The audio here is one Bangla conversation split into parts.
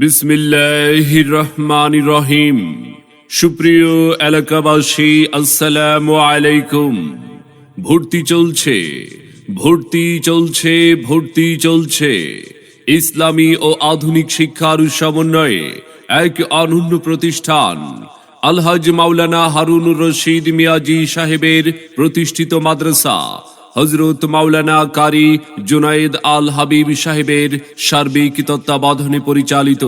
বিসমিল্লাহ রহমান রহিম সুপ্রিয় এলাকাবাসী, আসসালামু আলাইকুম। ভর্তি চলছে ভর্তি চলছে ভর্তি চলছে। ইসলামী ও আধুনিক শিক্ষার সমন্বয়ে এক অনন্য প্রতিষ্ঠান, আলহাজ মাওলানা হারুনুর রশিদ মিয়াজি সাহেবের প্রতিষ্ঠিত মাদ্রাসা হজরত মাওলানা কারি জুনায়েদ আল হাবিব সাহেবের সার্বিক তত্ত্বাবধানে পরিচালিত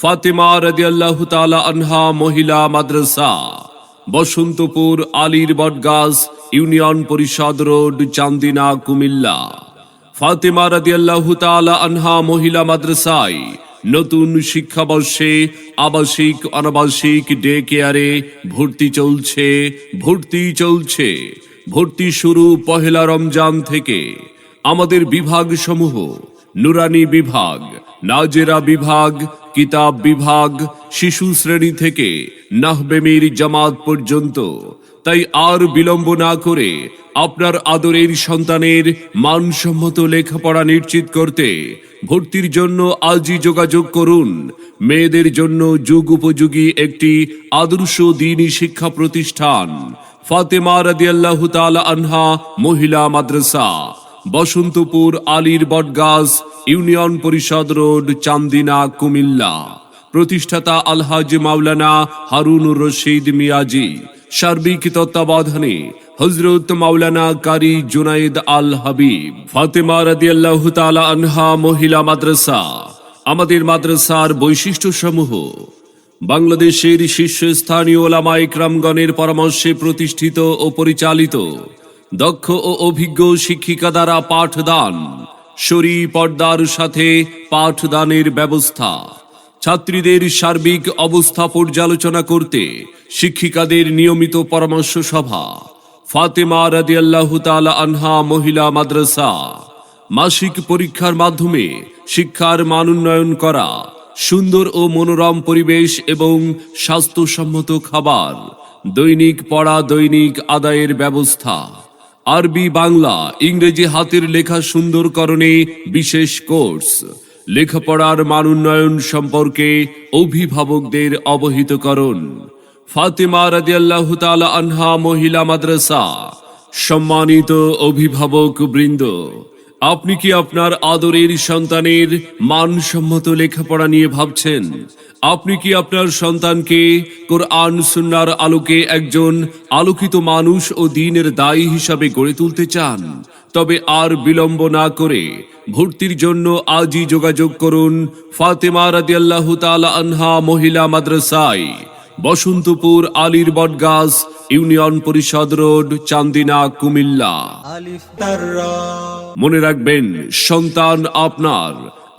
ফাতেমা রাদিয়াল্লাহু তাআলা আনহা মহিলা মাদ্রাসা, বসন্তপুর আলীর বটগাছ, ইউনিয়ন পরিষদ রোড, চান্দিনা, কুমিল্লা। ফাতেমা রাদিয়াল্লাহু তাআলা আনহা মহিলা মাদ্রাসায় নতুন শিক্ষাবর্ষে আবাসিক, অনাবাসিক, ডে কেয়ারে ভর্তি চলছে ভর্তি চলছে। ভর্তি শুরু পহেলা রমজান থেকে। আমাদের বিভাগ সমূহ নুরানি বিভাগ, নাজেরা বিভাগ, কিতাব বিভাগ, শিশু শ্রেণি থেকে নাহবেমির জামাত পর্যন্ত। তাই আর বিলম্ব না করে আপনার আদরের সন্তানের মানসম্মত লেখাপড়া নিশ্চিত করতে ভর্তির জন্য আজই যোগাযোগ করুন। মেয়েদের জন্য যুগ উপযোগী একটি আদর্শ দিনী শিক্ষা প্রতিষ্ঠান। ফাতেমা রাদিয়াল্লাহু তাআলা আনহা, মহিলা মাদ্রাসা, বসন্তপুর আলীর বটগাছ, ইউনিয়ন পরিষদ রোড, চান্দিনা, কুমিল্লা। প্রতিষ্ঠাতা আলহাজ মাওলানা হারুনুর রশিদ মিয়াজি, সার্বিক তত্ত্বাবধানে হজরত মাওলানা কারি জুনাইদ আল হাবিব। ফাতেমা রাদিয়াল্লাহু তাআলা আনহা, মহিলা মাদ্রাসা। আমাদের মাদ্রাসার বৈশিষ্ট্য সমূহ বাংলাদেশের শীর্ষস্থানীয় ওলামা ইকরামগণের পরামর্শে প্রতিষ্ঠিত ও পরিচালিত দক্ষ ও অভিজ্ঞ শিক্ষিকা দ্বারা পাঠদান, শরী পর্দার সাথে পাঠদানের ব্যবস্থা। ছাত্রীদের সার্বিক অবস্থা পর্যালোচনা করতে শিক্ষিকাদের নিয়মিত পরামর্শ সভা। ফাতেমা রাদিয়াল্লাহু তাআলা আনহা মহিলা মাদ্রাসা। মাসিক পরীক্ষার মাধ্যমে শিক্ষার মান উন্নয়ন করা। সুন্দর ও মনোরম পরিবেশ এবং স্বাস্থ্যসম্মত খাবার, দৈনিক পড়া, দৈনিক আদায়ের ব্যবস্থা। আরবি বাংলা, ইংরেজি হাতের লেখা সুন্দরকরণে বিশেষ কোর্স। লেখাপড়ার মান উন্নয়ন সম্পর্কে অভিভাবকদের অবহিত করুন ফাতেমা রাদিয়াল্লাহু তাআলা আনহা মহিলা মাদ্রাসা। সম্মানিত অভিভাবক বৃন্দ আপনি কি আপনার আদরের সন্তানের মানসম্মত লেখাপড়া নিয়ে ভাবছেন? আপনি কি আপনার সন্তানকে কোরআন সুন্নার আলোকে একজন আলোকিত মানুষ ও দিনের দায়ী হিসাবে গড়ে তুলতে চান? তবে আর বিলম্ব না করে ভর্তির জন্য আজই যোগাযোগ করুন ফাতেমা রাদিয়াল্লাহু তাআলা আনহা মহিলা মাদ্রাসায়। বসন্তপুর আলীর বটগাছ, ইউনিয়ন পরিষদ রোড, চান্দিনা, কুমিল্লা। মনে রাখবেন, সন্তান আপনার,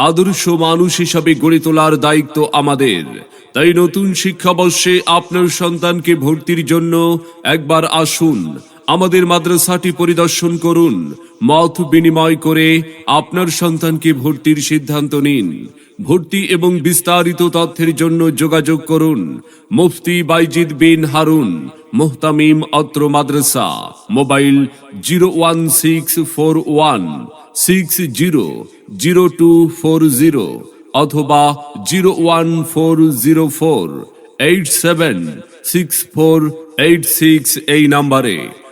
আদর্শ মানুষ হিসাবে গড়ে তোলার দায়িত্ব আমাদের। তাই নতুন শিক্ষাবর্ষে আপনার সন্তানকে ভর্তির জন্য একবার আসুন, আমাদের মাদ্রাসাটি পরিদর্শন করুন। মত বিনিময় করে আপনার সন্তানকে ভর্তির সিদ্ধান্ত নিন। ভর্তি এবং বিস্তারিত তথ্যের জন্য যোগাযোগ করুন। মুফতি বাইজিদ বিন হারুন, মোহতামিম অত্র মাদ্রাসা, mobile zero one six four one six zero zero two four zero অথবা zero one four zero four eight seven six four eight six এই নাম্বারে।